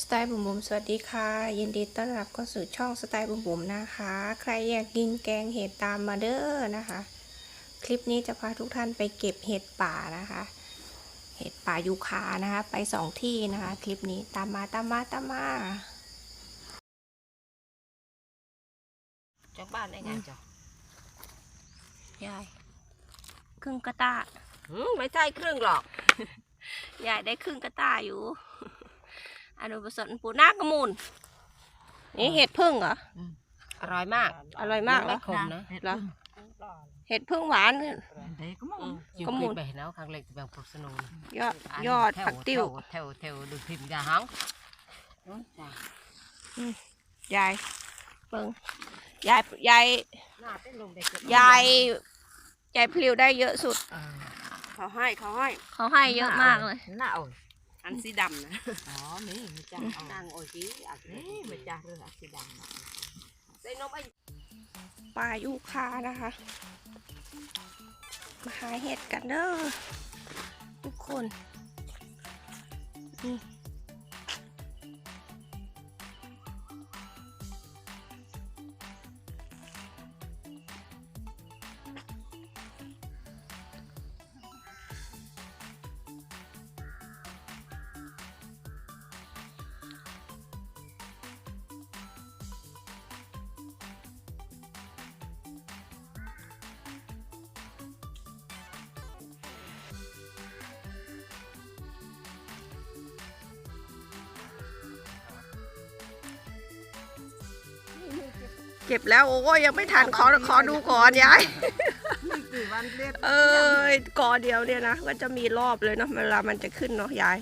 สไตล์บุ๋มบุ๋มสวัสดีค่ะ ยินดีต้อนรับเข้าสู่ช่องสไตล์บุ๋มบุ๋มนะคะ ใครอยากกินแกงเห็ดตามมาเด้อนะคะ คลิปนี้จะพาทุกท่านไปเก็บเห็ดป่านะคะ เห็ดป่ายูคานะคะ ไปสองที่นะคะ คลิปนี้ตามมาตามมาตามมาจากบ้านได้ไงจ๊ะยายครึ่งกระตาหืมไม่ใช่ครึ่งหรอกยายได้ครึ่งกระตาอยู่ อันนี้ผสมปูนากระมูลนี่เห็ดพึ่งเหรออร่อยมาก อร่อยมากเหรอไม่ขมนะเหรอ เห็ดพึ่งหวานอยู่ก็หมุขึ้นนไปแล้วครั้งเล็กแบบพวกสนุนยอดยอดผักติ้วแถวแถวดูพิมพ์ยาหังยายเบิ่งยายยายหน้าเต้นลงเด็กยายยายพลิวได้เยอะสุด เขาให้เขาให้เขาให้เยอะมากเลยหน้าโอ้ย อันสีดำนะอ๋อนี่ไม่จ้าเอานางโอ้ยจีอันนี้ไม่จ้าเรื่องอันสีดำนะใส่นมไอ้ปลายูคานะคะ มาหาเห็ดกันเด้อทุกคนนี่ เก็บแล้วโอ้ยยังไม่ทันขอขอดูก่อนยายกี่วันเรียกเออกอเดียวเนี่ยนะก็จะมีรอบเลยเนาะเวลามันจะขึ้นเนาะยาย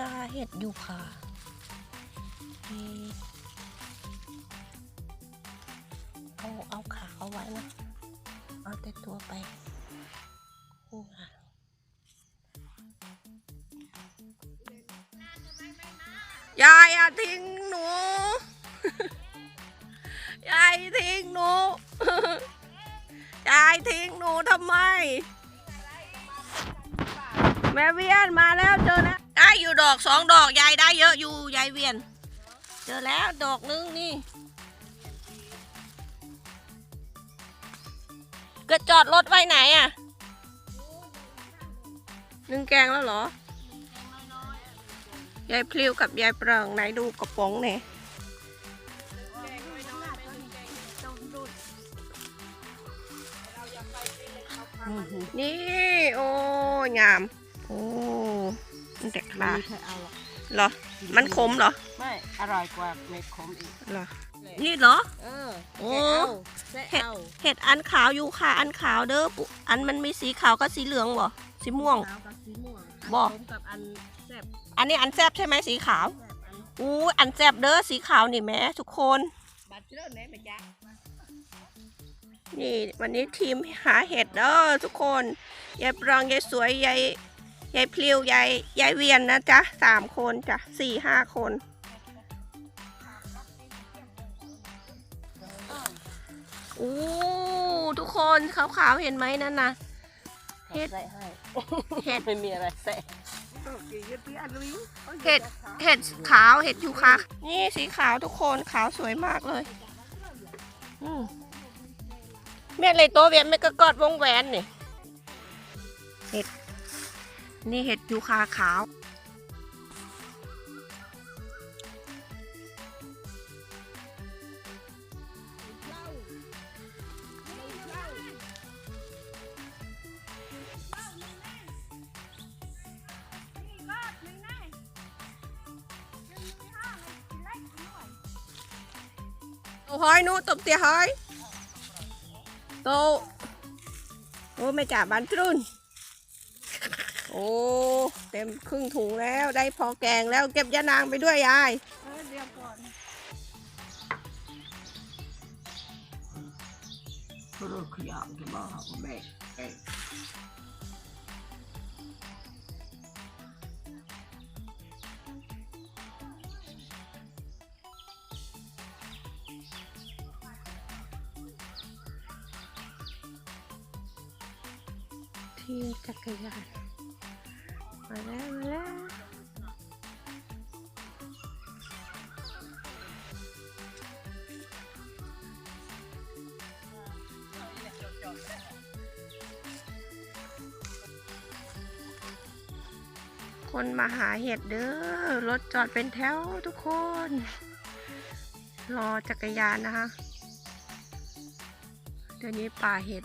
ยาเห็ดยูคานี่เอาเอาขาเอาไว้นะเอาแต่ตัวไปนี่ค่ะยายอย่าทิ้งหนู ยายทิ้งหนูยายทิ้งหนูทำไม แม่เวียนมาแล้วเจอแล้วได้อยู่ดอกสองดอกยายได้เยอะอยู่ยายเวียน เจอแล้วดอกนึงนี่ก็จอดรถไว้ไหนอะนึ่งแกงแล้วเหรอ ยายพลิ้วกับยายเปริงไหนดูกระป๋องเนี่ย นี่โอ้งาม โอ้มันแตกปลาใครเอาหรอกเหรอ มันขมเหรอไม่อร่อยกว่าเม็ดขมอีกเหรอนี่เหรอ เออโอ้แค่เห็ดเอาเห็ดอันขาวอยู่ค่ะ อันขาวเด้อปุอันมันมีสีขาวกับสีเหลืองบ่สีม่วง ขาวกับสีม่วงบ่ ขมกับอันแซ่บอันนี้อันแซบใช่ไหมสีขาวแซ่บอันอู้อันแซบเด้อสีขาวนี่แม่ทุกคนบาดเจ็บไหนไปจ้า นี่วันนี้ทีมหาเห็ดเด้อทุกคนยายปรองยายสวยยายยายพลิวยายยายเวียนนะจ๊ะสามคนจ้ะสี่ห้าคนอู้ทุกคนขาวๆเห็นไหมนั่นนะเห็ดเห็ดไม่มีอะไรใส่เห็ดเห็ดขาวเห็ดยูคานี่สีขาวทุกคนขาวสวยมากเลย อืม เมียเลยโตเวียนไม่ก็กอดวงแหวนนี่เห็ด นี่เห็ดยูคาขาว Ô hỏi nó tục tia hỏi Tô Ô mày trả bán trơn โอ้ เต็มครึ่งถุงแล้วได้พอแกงแล้วเก็บยานางไปด้วยยายเดี๋ยวก่อนรถขยะจะมาหาแม่ คนมาหาเห็ดเด้อ รถจอดเป็นแถวทุกคน รอจักรยานนะคะ เดี๋ยวนี้ป่าเห็ด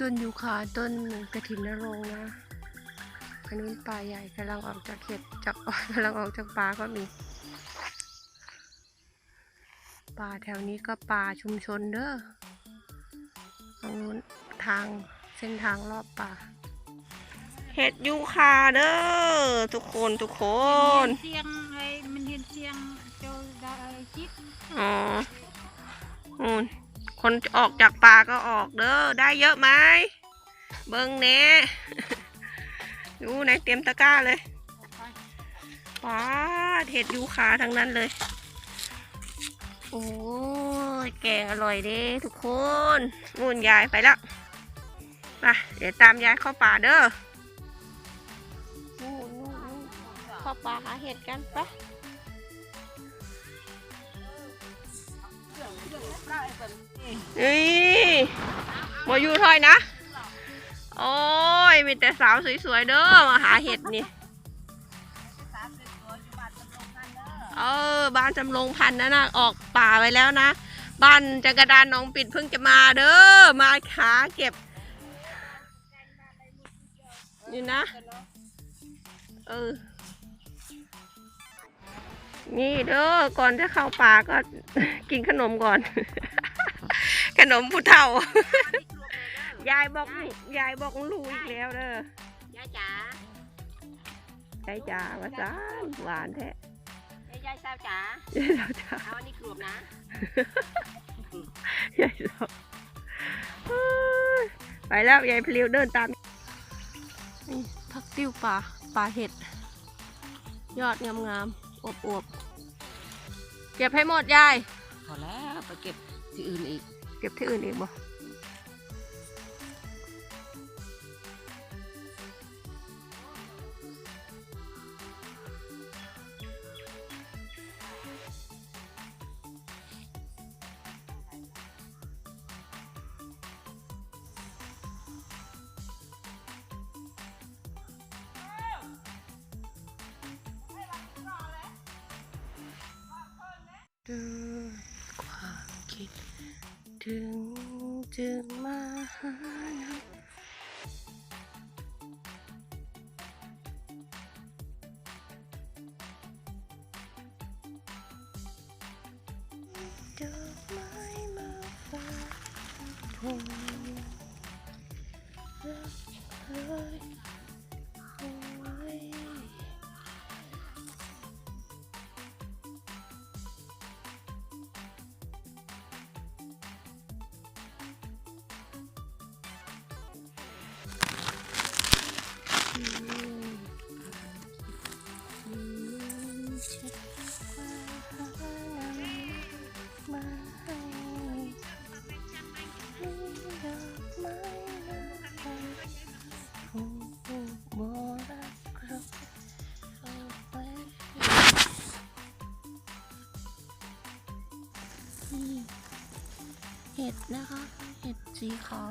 ต้นยูคาต้นกระถินนรงนะอันนู้นป่าใหญ่กำลังออกจากเห็ดจากกำลังออกจากป่าก็มี ป่าแถวนี้ก็ป่าชุมชนเด้อตรงนู้นทางเส้นทางรอบป่า เห็ดยูคาเด้อทุกคนทุกคน เสียงไอ้มันเห็นเสียงเจ้าได้จิตอ๋อนู่นคนออกจากป่าก็ออกเด้อได้เยอะไหมเบิ้งแหน่ดูไหนเต็มตะกร้าเลยป้าดเห็ดยูคาทั้งนั้นเลย โอ้ยแกงอร่อยเด้ทุกคนนู่นยายไปแล้วไปเดี๋ยวตามยายเข้าป่าเด้อาป่าหาเห็ดกันไปนี่มาอยู่ถอยนะ โอ้ย มีแต่สาวสวยๆเด้อมาหาเห็ดนี่ เออ บ้านจำลงพันนั่นนะออกป่าไปแล้วนะ บ้านจักรดานน้องปิดเพิ่งจะมาเด้อ มาหาเก็บ นี่นะ เออ นี่เด้อก่อนจะเข้าป่าก็กินขนมก่อน ขนมผู้เฒ่า ยายบอกยายบอกลูกอีกแล้วเด้อยายจ๋ายายจ๋าว่าซานหวานแท้ยายสาวจ๋ายายเราจ๋าเอาอันนี้กรวบนะยายเราเฮ้ยไปแล้วยายพลิวเดินตามนี่พักติ้วป่าป่าเห็ด ยอดงามๆ อบอวบๆเก็บให้หมดยาย พอแล้วไปเก็บที่อื่นอีก เก็บที่อื่นอีกบ่ ถึงจึงมาหานะดอกไม้มาฝากคง สีขาว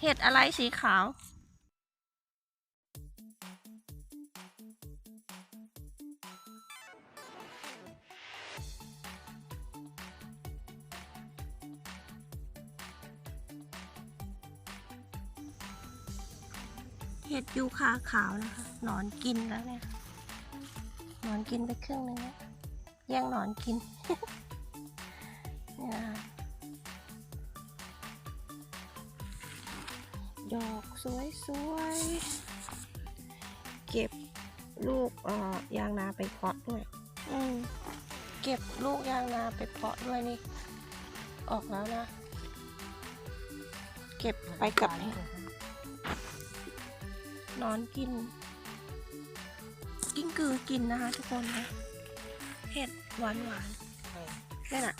เห็ดอะไรสีขาว เห็ดยูคาขาวนะคะ หนอนกินแล้วเนี่ย หนอนกินไปครึ่งนึงแล้วแย่งหนอนกิน ดอกสวยๆเก็บลูกเอ่อยางนาไปเพาะด้วย อืมเก็บลูกยางนาไปเพาะด้วยนี่ ออกแล้วนะ เก็บไปกับเห็ดนอนกิน กิ้งกือกินนะคะทุกคนนะเห็ดหวานหวานๆนั่นอะ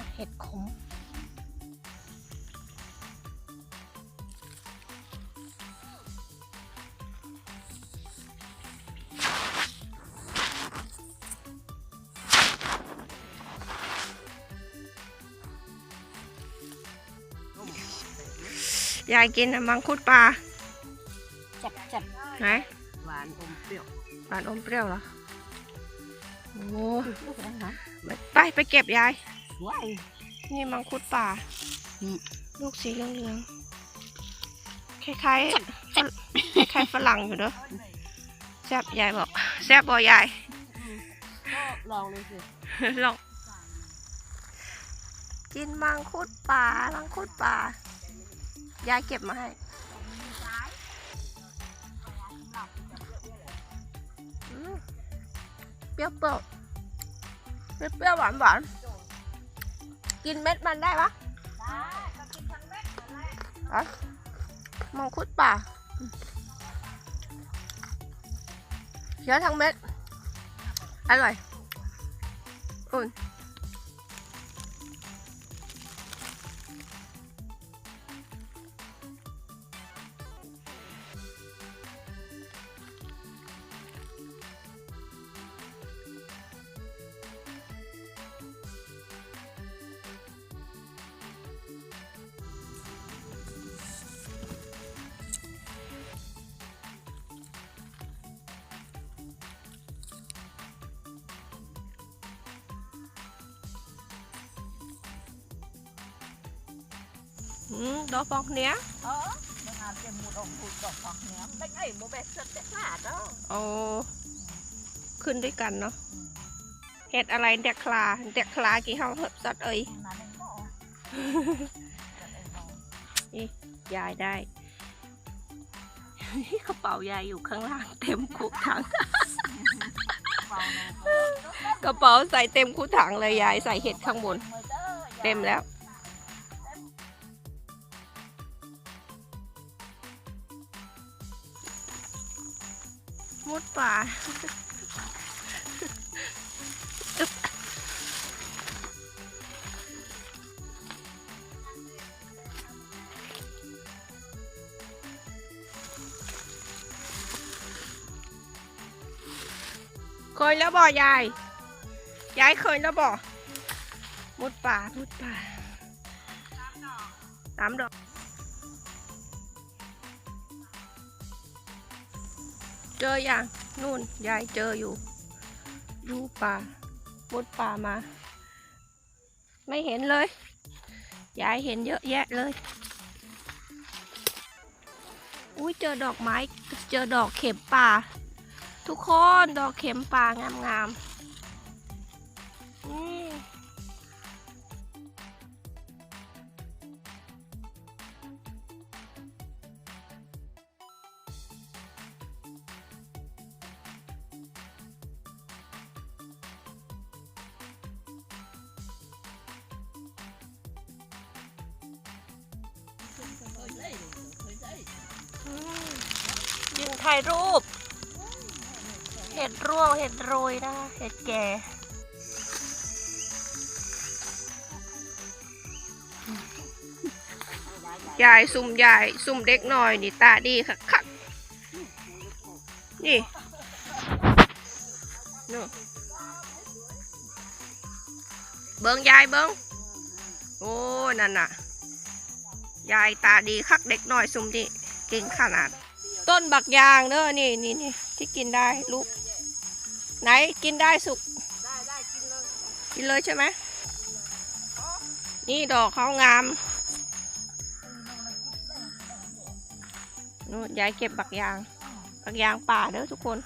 คานะคะเห็ดขมยายกินมังคุดปลาจับจับไหนหวานอมเปรี้ยว หวานอมเปรี้ยวเหรอ โอ้ลูกนั้นนะไปไปเก็บยาย ว้ายนี่มังคุดป่า อืม ลูกสีเหลืองๆคล้ายๆฝรั่งคล้ายๆฝรั่งอยู่เด้อแซ่บยายบอกแซ่บบ่ยาย ก็ลองเลยสิลองกินมังคุดป่ามังคุดป่ายายเก็บมาให้อืมเปรี้ยวเปรี้ยวเปรี้ยวหวานหวานๆ กินเม็ดมันได้ปะอะมังคุดป่าเคี้ยวทั้งเม็ด อร่อย อุ่น ดอกปอกเนี้ยอ๋อมันอาจจะมูดอมพูดดอกฟังเนี้ยไม่ไงโมเบสเต็กหนาดอกโอ้ขึ้นด้วยกันเนาะเห็ดอะไรเด็กคลาเด็กคลากี่ห้องเหบสัตว์เอ้ยนั่นเองก็ยายได้กระเป๋ายายอยู่ข้างล่างเต็มคุกถังเปล่าเนาะกระเป๋าใส่เต็มคุกถังเลยยายใส่เห็ดข้างบน เต็มแล้ว่าเคยแล้วบ่ยาย ยายเคยแล้วบ่มุดป่ามุดป่าสามดอกเจออย่าง นู่นยายเจออยู่ อยู่ป่าบุดป่ามา ไม่เห็นเลย ยายเห็นเยอะแยะเลย อุ้ยเจอดอกไม้ เจอดอกเข็มป่า ทุกคนดอกเข็มป่างามๆ ถ่ายรูป เห็ดร่วงเห็ดโรยนะเห็ดแก่ยายซุ่มยายซุ่มเด็กหน่อยนี่ตาดีค่ะคักนี่นู่นเบิ้งยายเบิ้งโอ้นั่นน่ะ ยายตาดีคักเด็กหน่อยซุ่มนี่เก่งขนาด ต้นบักยางเด้อนี่นี่นี่ที่กินได้ลูกไหนกินได้สุกได้ได้กินเลยกินเลยใช่ไหมนี่ดอกเขางามนู่นยายเก็บบักยางบักยางป่าเด้อทุกคน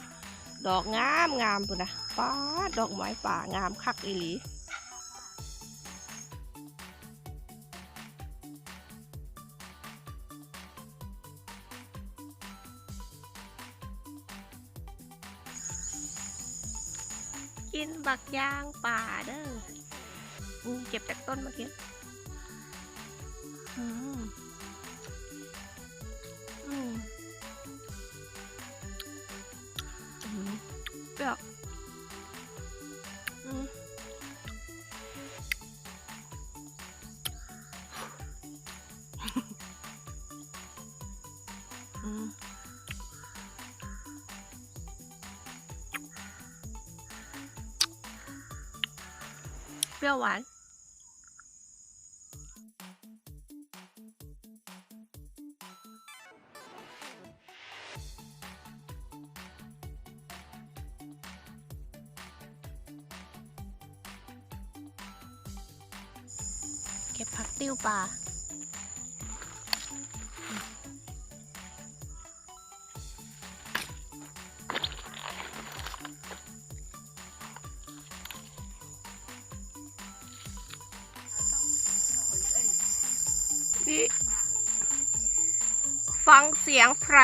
ดอกงามงามปุ่นนะป้าดดอกไม้ป่างามคักอีหลี กินบักยางป่าเด้อเก็บจากต้นเมื่อกี้ หวานเก็บผักติ้วปลา สียงไพร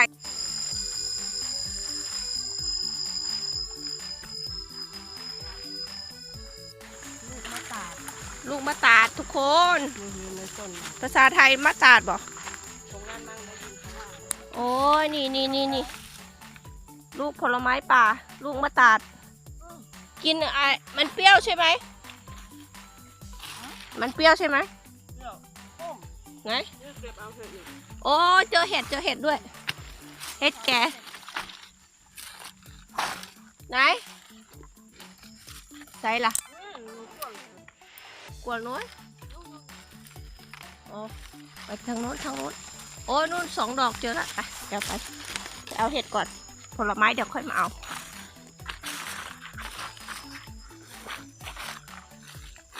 ลูกมะตาดลูกมะตาดทุกคน มีในต้นภาษาไทยมะตาดบอกตรงนั้นมั่งได้ยินเขาว่าโอ้ยนี่นี่นี่นี่ลูกผลไม้ป่า ลูกมะตาด กินไอะมันเปรี้ยวใช่ไหม มันเปรี้ยวใช่ไหมเดี๋ยวต้มไงเดี๋ยวเก็บเอาเถอะอีก โอ้เจอเห็ดเจอเห็ดด้วย เห็ดแก่ไหนใส่ล่ะกล้วนนู้นโอ้ไปทางโน้นทางโน้นโอ้นู่นสองดอกเจอละไปเดี๋ยวไปไปเอาเห็ดก่อน ผลไม้เดี๋ยวค่อยมาเอา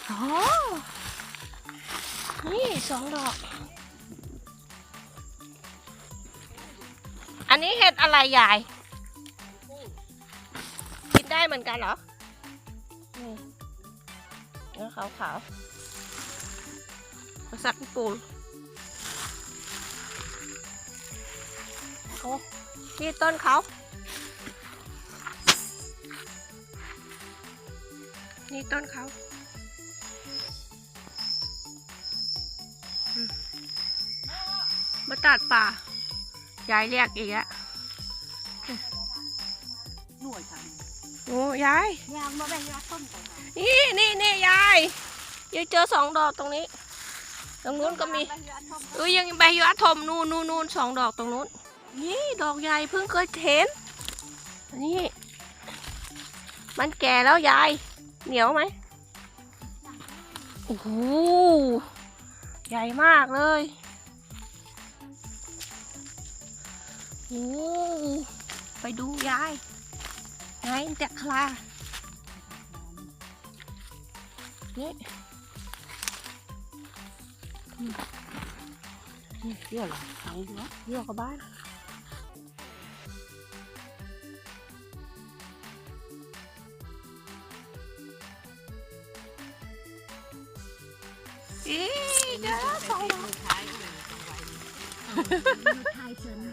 โอ้นี่สองดอก นี้เห็ดอะไรยาย กินได้เหมือนกันเหรอ นี่เนื้อขาวขาวๆกระสับปูนโอ้นี่ต้นเขา นี่ต้นเขามมาตัดป่า ยายเรียกอีกแล้วหน่วยทโอ้ยายยางมาแบ่งยาต้มไปค่ะนี่นี่นี่ยายยายเจอสองดอกตรงนี้ ตรงนู้นก็มีแบ่งยาต้มเอ้ยยังใบยะทมนู่นนู่นนู่นสองดอกตรงนู้น นี่ดอกใหญ่เพิ่งเคยเห็นนี่ มันแก่แล้วยาย เหนียวไหมโอ้โหใหญ่มากเลย โอ้ไปดูยายไงแต่คลานี่เดี๋ยวเหรอใส่หัวเยอะกว่าบ้านอีเดี๋ยวสองดอกท้ายเลยท้ายเชิญ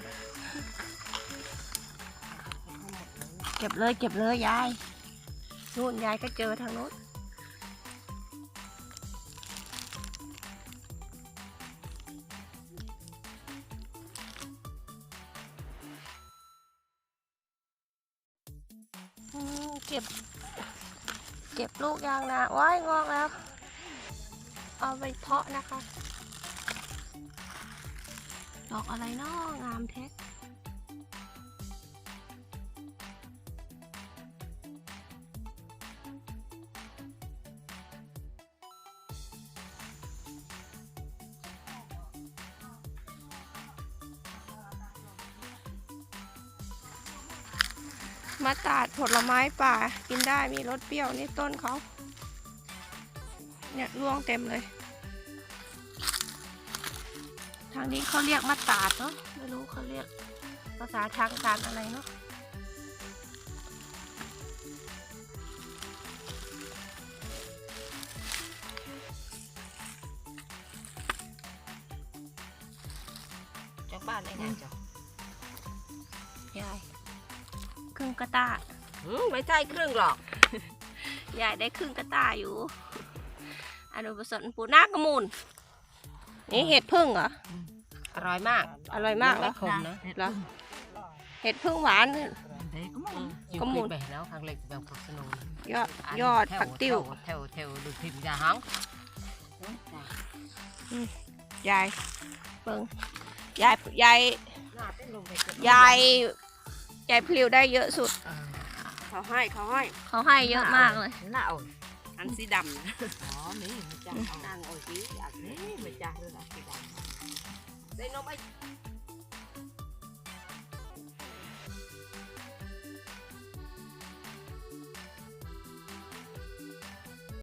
เก็บเลยเก็บเลยยายนู่นยายก็เจอทางนู้นเก็บ เก็บลูกยางนาว้ายงอกแล้ว เอาไปเพาะนะคะ ดอกอะไรนาะงามแท้ ผลไม้ป่ากินได้มีรสเปรี้ยวนี่ต้นเขาเนี่ยร่วงเต็มเลย ทางนี้เขาเรียกมาตาดเนาะไม่รู้เขาเรียกภาษาทางการอะไรเนาะจากบ้านไหนนะจ๊ะยายครึ่งกระตา ไม่ใช่ครึ่งหรอก ยายได้ครึ่งกระตาอยู่ อนุปสนปูนากระมูล นี่เห็ดพึ่งเหรอ อร่อยมาก อร่อยมากเหรอคมนะเหรอเห็ดพึ่งหวานเนี่ยเด็กก็มึงก็หมุนไปแล้วทางเล็กแบบพุทธนูยอดยอดผักติ้วเทวเทวดูพิมพ์ยาหังยายเบิ่งยายยายหน้าเต้นลงไปยายยายพลิวได้เยอะสุด เขาให้เขาให้เขาให้เยอะมากเลย หน้าเอาอันสีดำนะอ๋อนี่มันจะเอาตั้งเอาสีอยากนี่นี่มันจะเลยสีดำได้นมไอ้